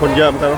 คนเยอะมั้ง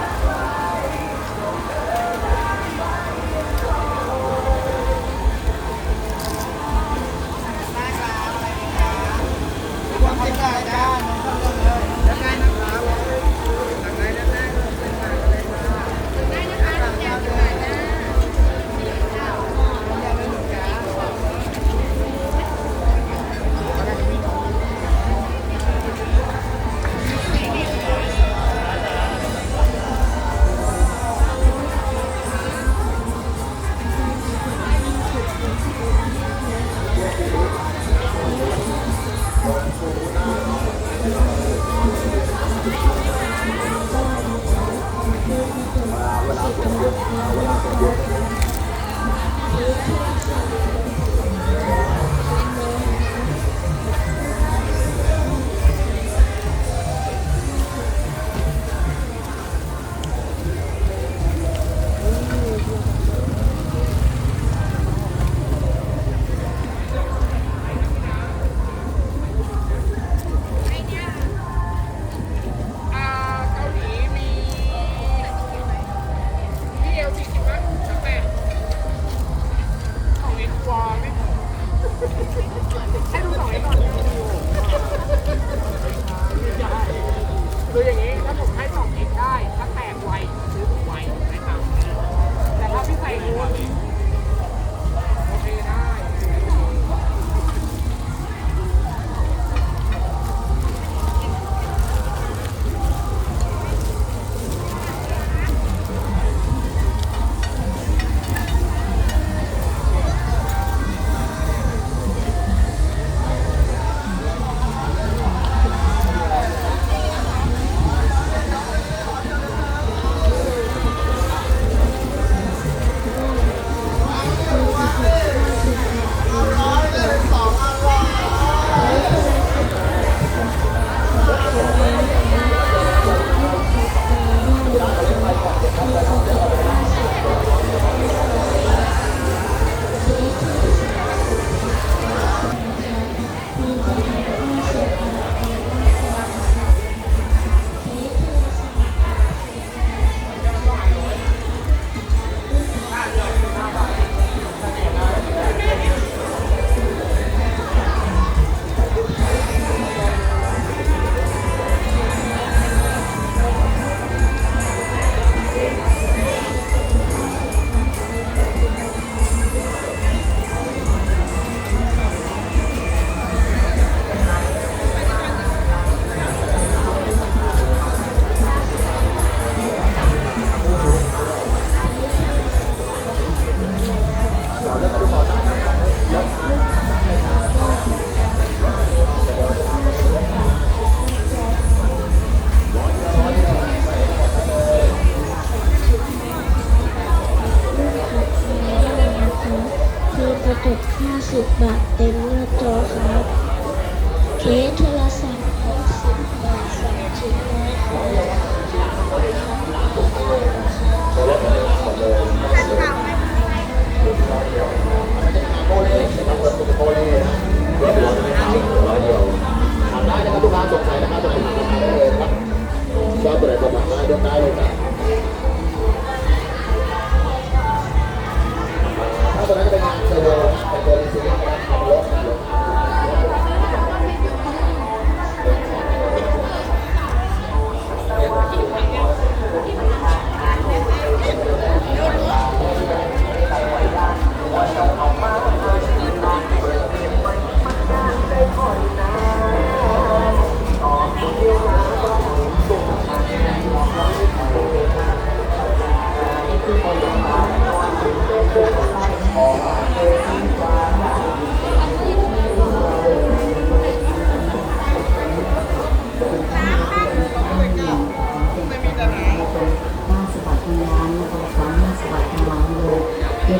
บาทเต็ม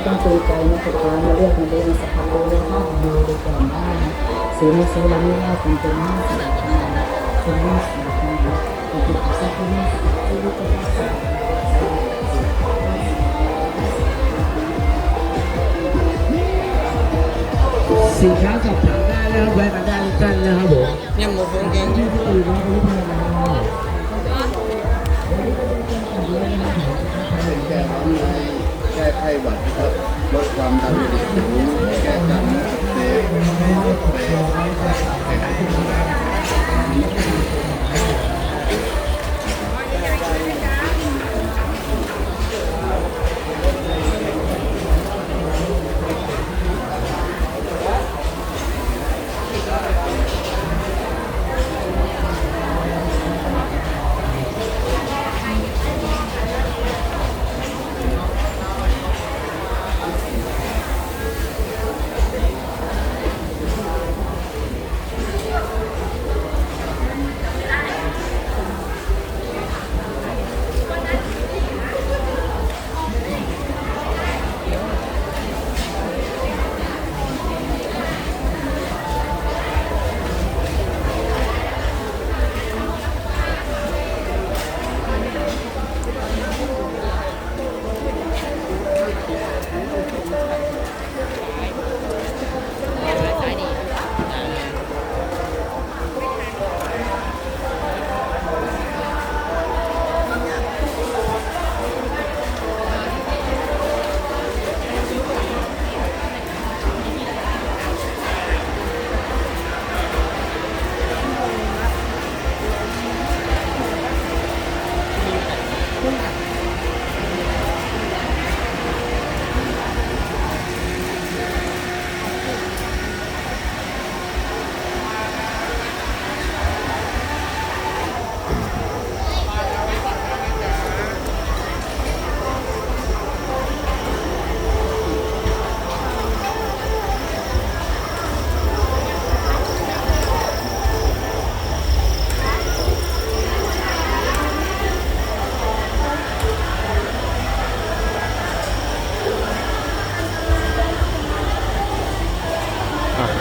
ต้องจูงใจนักศึกษามาเรียกมาเรียนสถาบันเลือกห้องดูดูก่อนได้ซื้อมาซื้อแล้วไม่ได้เป็นเป็นห้าสิบห้าเป็นห้าสิบห้าเป็นสิบสักห้าสิบที่รู้จักสินค้าสอบถามได้นะครับแวะกันได้ทุกท่านนะครับผมเนี่ยหมดวงเก่งที่อื่นนะครับ ไข้หวัดครับลดความดันโลหิตสูงแก้การอักเสบลดแผล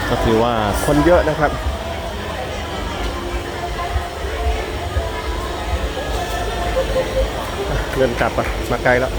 ก็ถือว่าคนเยอะนะครับเดินกลับมาไกลแล้ว